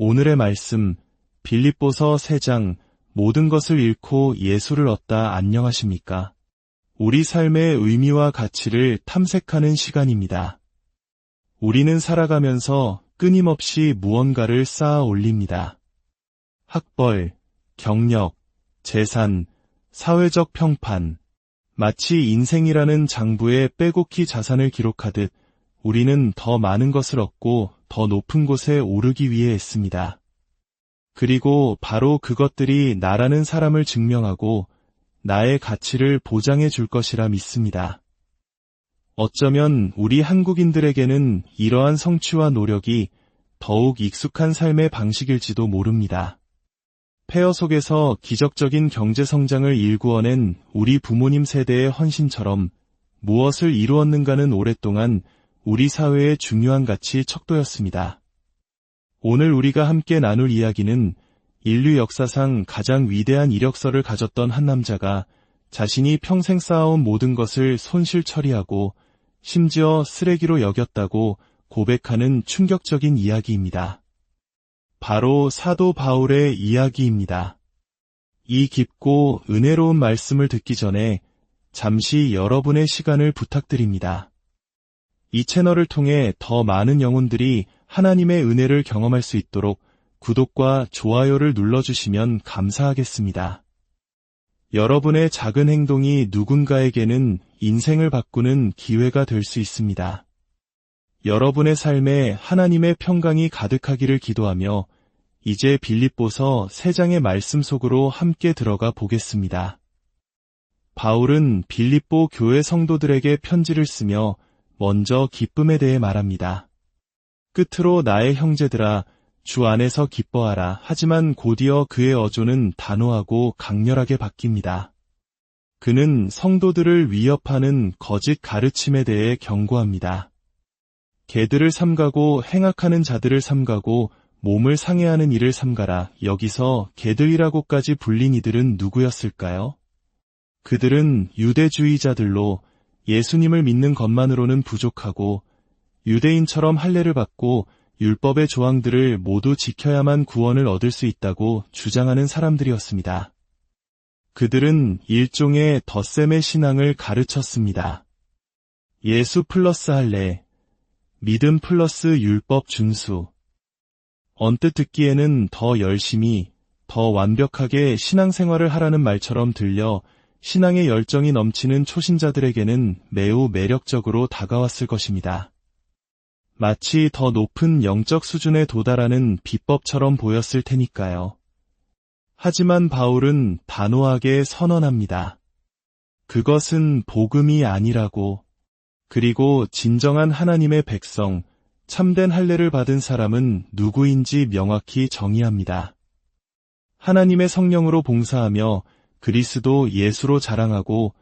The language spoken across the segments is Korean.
오늘의 말씀 빌립보서 3장 모든 것을 잃고 예수를 얻다 안녕하십니까? 우리 삶의 의미와 가치를 탐색하는 시간입니다. 우리는 살아가면서 끊임없이 무언가를 쌓아 올립니다. 학벌, 경력, 재산, 사회적 평판, 마치 인생이라는 장부에 빼곡히 자산을 기록하듯 우리는 더 많은 것을 얻고 더 높은 곳에 오르기 위해 했습니다. 그리고 바로 그것들이 나라는 사람을 증명하고 나의 가치를 보장해 줄 것이라 믿습니다. 어쩌면 우리 한국인들에게는 이러한 성취와 노력이 더욱 익숙한 삶의 방식일지도 모릅니다. 폐허 속에서 기적적인 경제 성장을 일구어낸 우리 부모님 세대의 헌신처럼 무엇을 이루었는가는 오랫동안 우리 사회의 중요한 가치 척도였습니다. 오늘 우리가 함께 나눌 이야기는 인류 역사상 가장 위대한 이력서를 가졌던 한 남자가 자신이 평생 쌓아온 모든 것을 손실 처리하고 심지어 쓰레기로 여겼다고 고백하는 충격적인 이야기입니다. 바로 사도 바울의 이야기입니다. 이 깊고 은혜로운 말씀을 듣기 전에 잠시 여러분의 시간을 부탁드립니다. 이 채널을 통해 더 많은 영혼들이 하나님의 은혜를 경험할 수 있도록 구독과 좋아요를 눌러주시면 감사하겠습니다. 여러분의 작은 행동이 누군가에게는 인생을 바꾸는 기회가 될 수 있습니다. 여러분의 삶에 하나님의 평강이 가득하기를 기도하며 이제 빌립보서 3장의 말씀 속으로 함께 들어가 보겠습니다. 바울은 빌립보 교회 성도들에게 편지를 쓰며 먼저 기쁨에 대해 말합니다. 끝으로 나의 형제들아 주 안에서 기뻐하라. 하지만 곧이어 그의 어조는 단호하고 강렬하게 바뀝니다. 그는 성도들을 위협하는 거짓 가르침에 대해 경고합니다. 개들을 삼가고 행악하는 자들을 삼가고 몸을 상해하는 일을 삼가라. 여기서 개들이라고까지 불린 이들은 누구였을까요? 그들은 유대주의자들로 예수님을 믿는 것만으로는 부족하고 유대인처럼 할례를 받고 율법의 조항들을 모두 지켜야만 구원을 얻을 수 있다고 주장하는 사람들이었습니다. 그들은 일종의 덧셈의 신앙을 가르쳤습니다. 예수 플러스 할례, 믿음 플러스 율법 준수. 언뜻 듣기에는 더 열심히, 더 완벽하게 신앙생활을 하라는 말처럼 들려 신앙의 열정이 넘치는 초신자들에게는 매우 매력적으로 다가왔을 것입니다. 마치 더 높은 영적 수준에 도달하는 비법처럼 보였을 테니까요. 하지만 바울은 단호하게 선언합니다. 그것은 복음이 아니라고. 그리고 진정한 하나님의 백성, 참된 할례를 받은 사람은 누구인지 명확히 정의합니다. 하나님의 성령으로 봉사하며 그리스도 예수로 자랑하고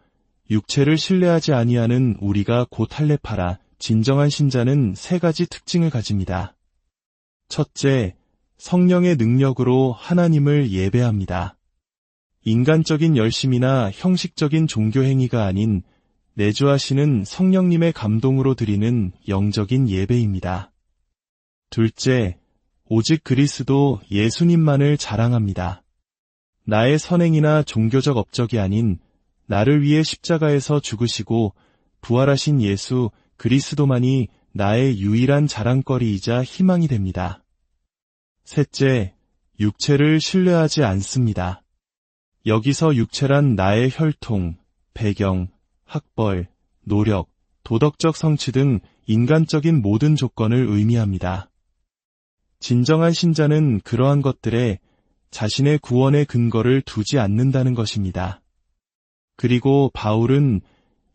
육체를 신뢰하지 아니하는 우리가 곧 할례파라 진정한 신자는 세 가지 특징을 가집니다. 첫째, 성령의 능력으로 하나님을 예배합니다. 인간적인 열심이나 형식적인 종교 행위가 아닌 내주하시는 성령님의 감동으로 드리는 영적인 예배입니다. 둘째, 오직 그리스도 예수님만을 자랑합니다. 나의 선행이나 종교적 업적이 아닌 나를 위해 십자가에서 죽으시고 부활하신 예수 그리스도만이 나의 유일한 자랑거리이자 희망이 됩니다. 셋째, 육체를 신뢰하지 않습니다. 여기서 육체란 나의 혈통, 배경, 학벌, 노력, 도덕적 성취 등 인간적인 모든 조건을 의미합니다. 진정한 신자는 그러한 것들에 자신의 구원의 근거를 두지 않는다는 것입니다. 그리고 바울은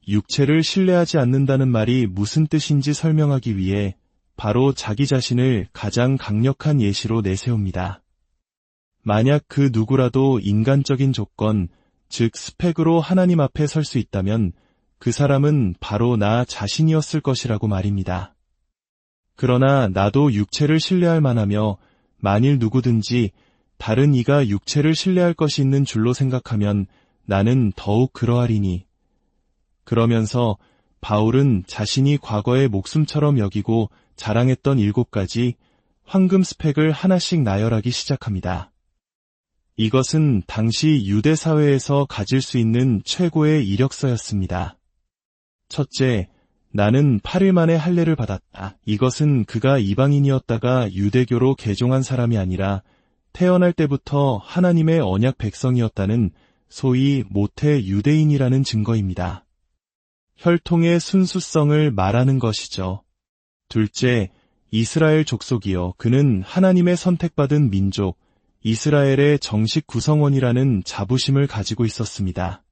육체를 신뢰하지 않는다는 말이 무슨 뜻인지 설명하기 위해 바로 자기 자신을 가장 강력한 예시로 내세웁니다. 만약 그 누구라도 인간적인 조건, 즉 스펙으로 하나님 앞에 설 수 있다면 그 사람은 바로 나 자신이었을 것이라고 말입니다. 그러나 나도 육체를 신뢰할 만하며 만일 누구든지 다른 이가 육체를 신뢰할 것이 있는 줄로 생각하면 나는 더욱 그러하리니 그러면서 바울은 자신이 과거의 목숨처럼 여기고 자랑했던 일곱 가지 황금 스펙을 하나씩 나열하기 시작합니다. 이것은 당시 유대 사회에서 가질 수 있는 최고의 이력서였습니다. 첫째, 나는 8일 만에 할례를 받았다. 이것은 그가 이방인이었다가 유대교로 개종한 사람이 아니라 태어날 때부터 하나님의 언약 백성이었다는 소위 모태 유대인이라는 증거입니다. 혈통의 순수성을 말하는 것이죠. 둘째, 이스라엘 족속이요. 그는 하나님의 선택받은 민족, 이스라엘의 정식 구성원이라는 자부심을 가지고 있었습니다.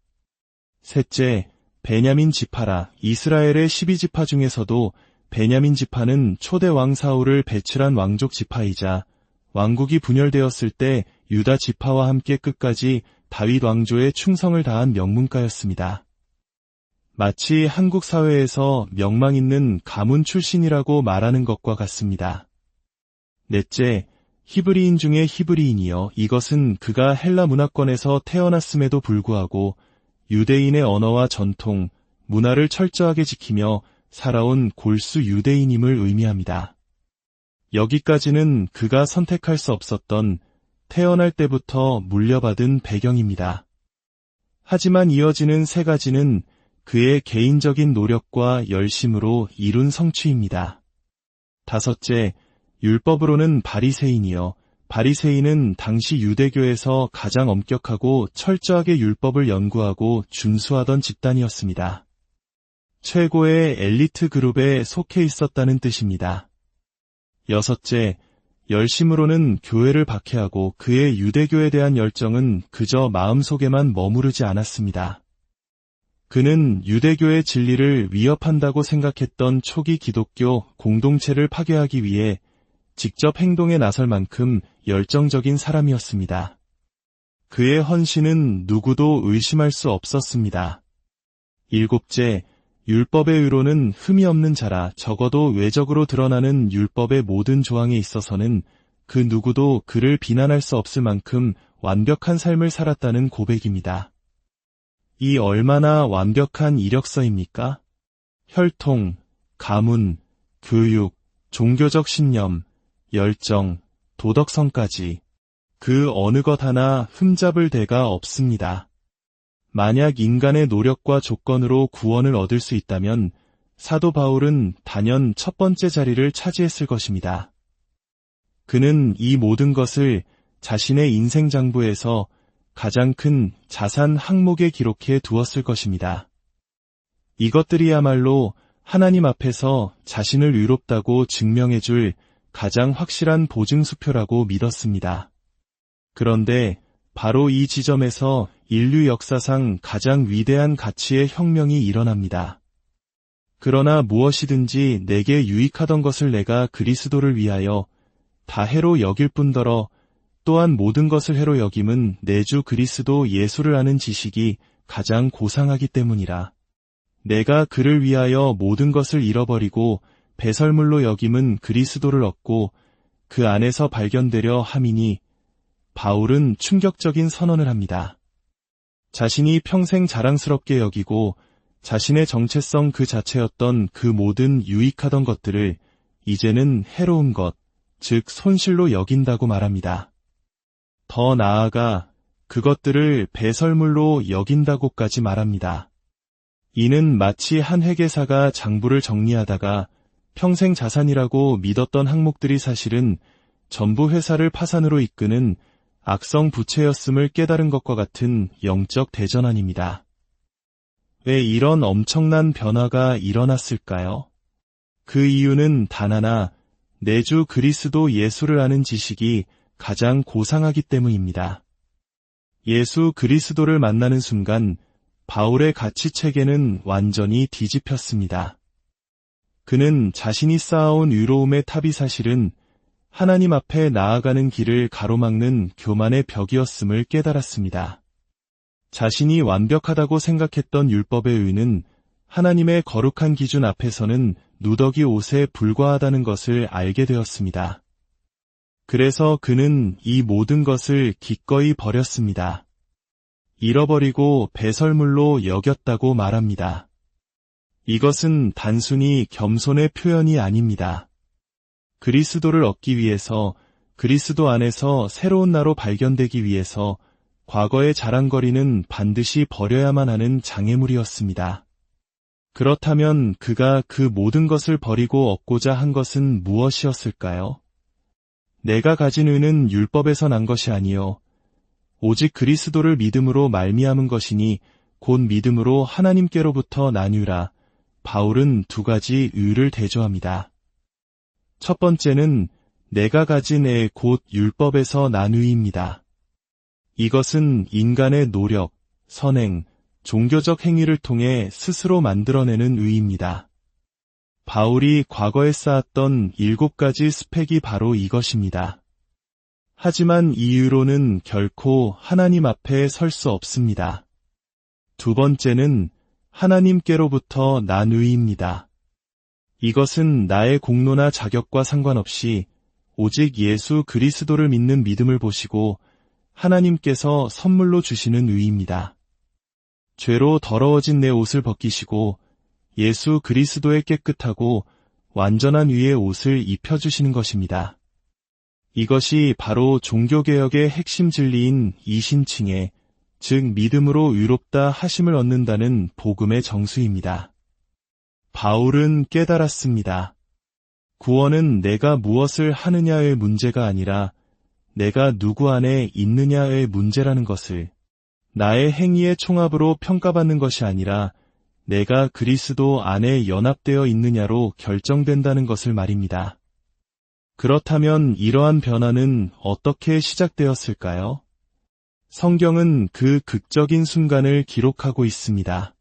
셋째, 베냐민 지파라. 이스라엘의 12지파 중에서도 베냐민 지파는 초대 왕 사울을 배출한 왕족 지파이자 왕국이 분열되었을 때 유다 지파와 함께 끝까지 다윗 왕조에 충성을 다한 명문가였습니다. 마치 한국 사회에서 명망 있는 가문 출신이라고 말하는 것과 같습니다. 넷째, 히브리인 중에 히브리인이여 이것은 그가 헬라 문화권에서 태어났음에도 불구하고 유대인의 언어와 전통, 문화를 철저하게 지키며 살아온 골수 유대인임을 의미합니다. 여기까지는 그가 선택할 수 없었던 태어날 때부터 물려받은 배경입니다. 하지만 이어지는 세 가지는 그의 개인적인 노력과 열심으로 이룬 성취입니다. 다섯째, 율법으로는 바리새인이요. 바리새인은 당시 유대교에서 가장 엄격하고 철저하게 율법을 연구하고 준수하던 집단이었습니다. 최고의 엘리트 그룹에 속해 있었다는 뜻입니다. 여섯째, 열심으로는 교회를 박해하고 그의 유대교에 대한 열정은 그저 마음속에만 머무르지 않았습니다. 그는 유대교의 진리를 위협한다고 생각했던 초기 기독교 공동체를 파괴하기 위해 직접 행동에 나설 만큼 열정적인 사람이었습니다. 그의 헌신은 누구도 의심할 수 없었습니다. 일곱째, 율법의 의로는 흠이 없는 자라 적어도 외적으로 드러나는 율법의 모든 조항에 있어서는 그 누구도 그를 비난할 수 없을 만큼 완벽한 삶을 살았다는 고백입니다. 이 얼마나 완벽한 이력서입니까? 혈통, 가문, 교육, 종교적 신념, 열정, 도덕성까지 그 어느 것 하나 흠잡을 데가 없습니다. 만약 인간의 노력과 조건으로 구원을 얻을 수 있다면 사도 바울은 단연 첫 번째 자리를 차지했을 것입니다. 그는 이 모든 것을 자신의 인생 장부에서 가장 큰 자산 항목에 기록해 두었을 것입니다. 이것들이야말로 하나님 앞에서 자신을 의롭다고 증명해 줄 가장 확실한 보증수표라고 믿었습니다. 그런데 바로 이 지점에서 인류 역사상 가장 위대한 가치의 혁명이 일어납니다. 그러나 무엇이든지 내게 유익하던 것을 내가 그리스도를 위하여 다 해로 여길 뿐더러 또한 모든 것을 해로 여김은 내 주 그리스도 예수를 아는 지식이 가장 고상하기 때문이라. 내가 그를 위하여 모든 것을 잃어버리고 배설물로 여김은 그리스도를 얻고 그 안에서 발견되려 함이니 바울은 충격적인 선언을 합니다. 자신이 평생 자랑스럽게 여기고 자신의 정체성 그 자체였던 그 모든 유익하던 것들을 이제는 해로운 것, 즉 손실로 여긴다고 말합니다. 더 나아가 그것들을 배설물로 여긴다고까지 말합니다. 이는 마치 한 회계사가 장부를 정리하다가 평생 자산이라고 믿었던 항목들이 사실은 전부 회사를 파산으로 이끄는 악성 부채였음을 깨달은 것과 같은 영적 대전환입니다. 왜 이런 엄청난 변화가 일어났을까요? 그 이유는 단 하나, 내주 그리스도 예수를 아는 지식이 가장 고상하기 때문입니다. 예수 그리스도를 만나는 순간 바울의 가치 체계는 완전히 뒤집혔습니다. 그는 자신이 쌓아온 유로움의 탑이 사실은 하나님 앞에 나아가는 길을 가로막는 교만의 벽이었음을 깨달았습니다. 자신이 완벽하다고 생각했던 율법의 의는 하나님의 거룩한 기준 앞에서는 누더기 옷에 불과하다는 것을 알게 되었습니다. 그래서 그는 이 모든 것을 기꺼이 버렸습니다. 잃어버리고 배설물로 여겼다고 말합니다. 이것은 단순히 겸손의 표현이 아닙니다. 그리스도를 얻기 위해서 그리스도 안에서 새로운 나로 발견되기 위해서 과거의 자랑거리는 반드시 버려야만 하는 장애물이었습니다. 그렇다면 그가 그 모든 것을 버리고 얻고자 한 것은 무엇이었을까요? 내가 가진 의는 율법에서 난 것이 아니요 오직 그리스도를 믿음으로 말미암은 것이니 곧 믿음으로 하나님께로부터 나뉘라. 바울은 두 가지 의를 대조합니다. 첫 번째는 내가 가진 애 곧 율법에서 난 의입니다. 이것은 인간의 노력, 선행, 종교적 행위를 통해 스스로 만들어내는 의입니다. 바울이 과거에 쌓았던 일곱 가지 스펙이 바로 이것입니다. 하지만 이유로는 결코 하나님 앞에 설 수 없습니다. 두 번째는 하나님께로부터 난 의입니다. 이것은 나의 공로나 자격과 상관없이 오직 예수 그리스도를 믿는 믿음을 보시고 하나님께서 선물로 주시는 의입니다. 죄로 더러워진 내 옷을 벗기시고 예수 그리스도의 깨끗하고 완전한 위의 옷을 입혀주시는 것입니다. 이것이 바로 종교개혁의 핵심 진리인 이신칭의 즉 믿음으로 의롭다 하심을 얻는다는 복음의 정수입니다. 바울은 깨달았습니다. 구원은 내가 무엇을 하느냐의 문제가 아니라 내가 누구 안에 있느냐의 문제라는 것을 나의 행위의 총합으로 평가받는 것이 아니라 내가 그리스도 안에 연합되어 있느냐로 결정된다는 것을 말입니다. 그렇다면 이러한 변화는 어떻게 시작되었을까요? 성경은 그 극적인 순간을 기록하고 있습니다.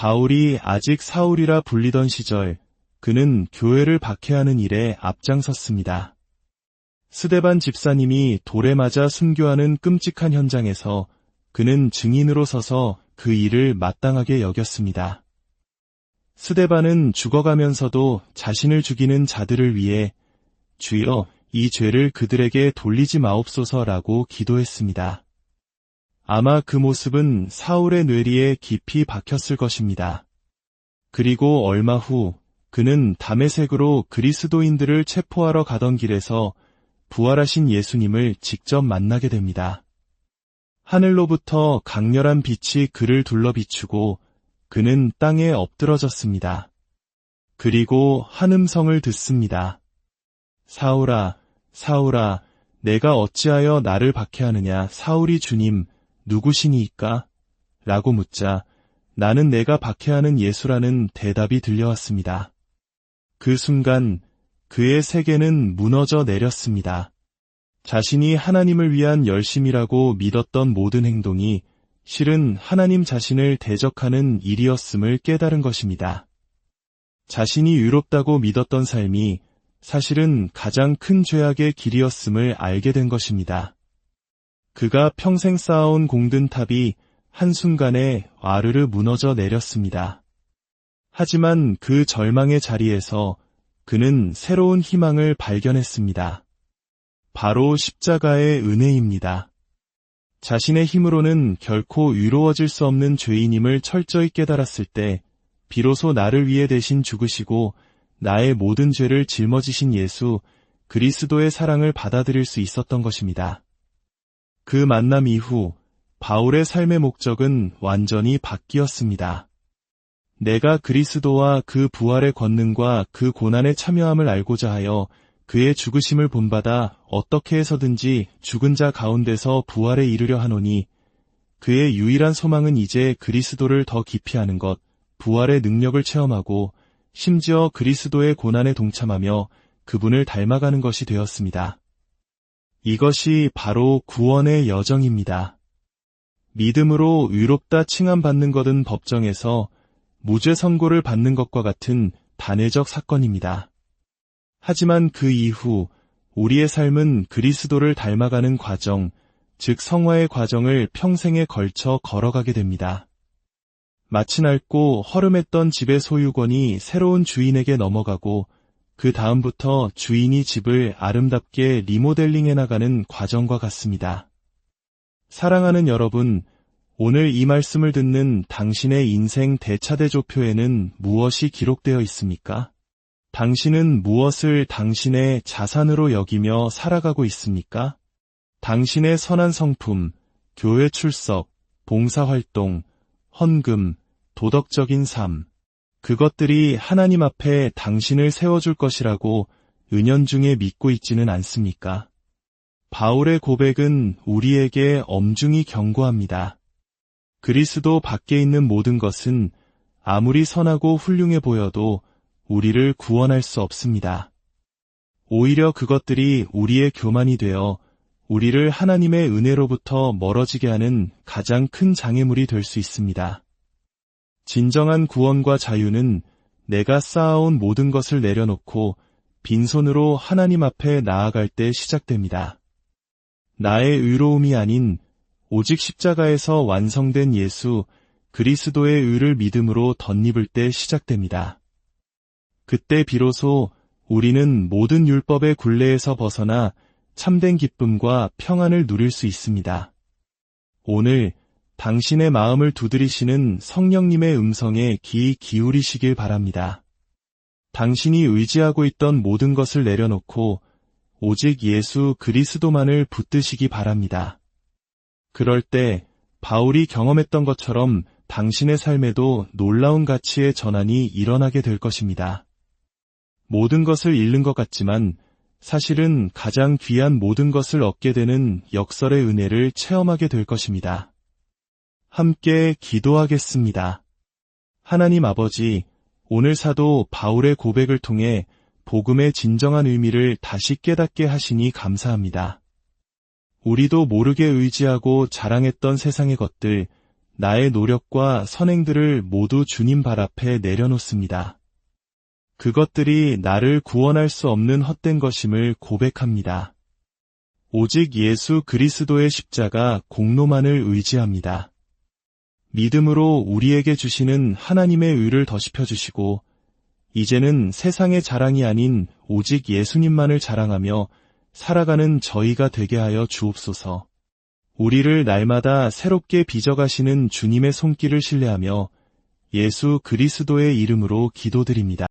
바울이 아직 사울이라 불리던 시절 그는 교회를 박해하는 일에 앞장섰습니다. 스데반 집사님이 돌에 맞아 순교하는 끔찍한 현장에서 그는 증인으로 서서 그 일을 마땅하게 여겼습니다. 스데반은 죽어가면서도 자신을 죽이는 자들을 위해 주여 이 죄를 그들에게 돌리지 마옵소서라고 기도했습니다. 아마 그 모습은 사울의 뇌리에 깊이 박혔을 것입니다. 그리고 얼마 후 그는 담의색으로 그리스도인들을 체포하러 가던 길에서 부활하신 예수님을 직접 만나게 됩니다. 하늘로부터 강렬한 빛이 그를 둘러 비추고 그는 땅에 엎드러졌습니다. 그리고 한 음성을 듣습니다. 사울아, 사울아, 내가 어찌하여 나를 박해하느냐, 사울이 주님, 누구시니이까? 라고 묻자, 나는 내가 박해하는 예수라는 대답이 들려왔습니다. 그 순간, 그의 세계는 무너져 내렸습니다. 자신이 하나님을 위한 열심이라고 믿었던 모든 행동이 실은 하나님 자신을 대적하는 일이었음을 깨달은 것입니다. 자신이 유롭다고 믿었던 삶이 사실은 가장 큰 죄악의 길이었음을 알게 된 것입니다. 그가 평생 쌓아온 공든 탑이 한순간에 와르르 무너져 내렸습니다. 하지만 그 절망의 자리에서 그는 새로운 희망을 발견했습니다. 바로 십자가의 은혜입니다. 자신의 힘으로는 결코 위로워질 수 없는 죄인임을 철저히 깨달았을 때 비로소 나를 위해 대신 죽으시고 나의 모든 죄를 짊어지신 예수 그리스도의 사랑을 받아들일 수 있었던 것입니다. 그 만남 이후 바울의 삶의 목적은 완전히 바뀌었습니다. 내가 그리스도와 그 부활의 권능과 그 고난에 참여함을 알고자 하여 그의 죽으심을 본받아 어떻게 해서든지 죽은 자 가운데서 부활에 이르려 하노니 그의 유일한 소망은 이제 그리스도를 더 깊이 하는 것, 부활의 능력을 체험하고 심지어 그리스도의 고난에 동참하며 그분을 닮아가는 것이 되었습니다. 이것이 바로 구원의 여정입니다. 믿음으로 의롭다 칭함받는 것은 법정에서 무죄 선고를 받는 것과 같은 단회적 사건입니다. 하지만 그 이후 우리의 삶은 그리스도를 닮아가는 과정, 즉 성화의 과정을 평생에 걸쳐 걸어가게 됩니다. 마치 낡고 허름했던 집의 소유권이 새로운 주인에게 넘어가고 그 다음부터 주인이 집을 아름답게 리모델링해 나가는 과정과 같습니다. 사랑하는 여러분, 오늘 이 말씀을 듣는 당신의 인생 대차대조표에는 무엇이 기록되어 있습니까? 당신은 무엇을 당신의 자산으로 여기며 살아가고 있습니까? 당신의 선한 성품, 교회 출석, 봉사활동, 헌금, 도덕적인 삶, 그것들이 하나님 앞에 당신을 세워줄 것이라고 은연중에 믿고 있지는 않습니까? 바울의 고백은 우리에게 엄중히 경고합니다. 그리스도 밖에 있는 모든 것은 아무리 선하고 훌륭해 보여도 우리를 구원할 수 없습니다. 오히려 그것들이 우리의 교만이 되어 우리를 하나님의 은혜로부터 멀어지게 하는 가장 큰 장애물이 될 수 있습니다. 진정한 구원과 자유는 내가 쌓아온 모든 것을 내려놓고 빈손으로 하나님 앞에 나아갈 때 시작됩니다. 나의 의로움이 아닌 오직 십자가에서 완성된 예수 그리스도의 의를 믿음으로 덧입을 때 시작됩니다. 그때 비로소 우리는 모든 율법의 굴레에서 벗어나 참된 기쁨과 평안을 누릴 수 있습니다. 오늘 당신의 마음을 두드리시는 성령님의 음성에 귀 기울이시길 바랍니다. 당신이 의지하고 있던 모든 것을 내려놓고 오직 예수 그리스도만을 붙드시기 바랍니다. 그럴 때 바울이 경험했던 것처럼 당신의 삶에도 놀라운 가치의 전환이 일어나게 될 것입니다. 모든 것을 잃는 것 같지만 사실은 가장 귀한 모든 것을 얻게 되는 역설의 은혜를 체험하게 될 것입니다. 함께 기도하겠습니다. 하나님 아버지, 오늘 사도 바울의 고백을 통해 복음의 진정한 의미를 다시 깨닫게 하시니 감사합니다. 우리도 모르게 의지하고 자랑했던 세상의 것들, 나의 노력과 선행들을 모두 주님 발 앞에 내려놓습니다. 그것들이 나를 구원할 수 없는 헛된 것임을 고백합니다. 오직 예수 그리스도의 십자가 공로만을 의지합니다. 믿음으로 우리에게 주시는 하나님의 의를 더시펴 주시고 이제는 세상의 자랑이 아닌 오직 예수님만을 자랑하며 살아가는 저희가 되게 하여 주옵소서. 우리를 날마다 새롭게 빚어가시는 주님의 손길을 신뢰하며 예수 그리스도의 이름으로 기도드립니다.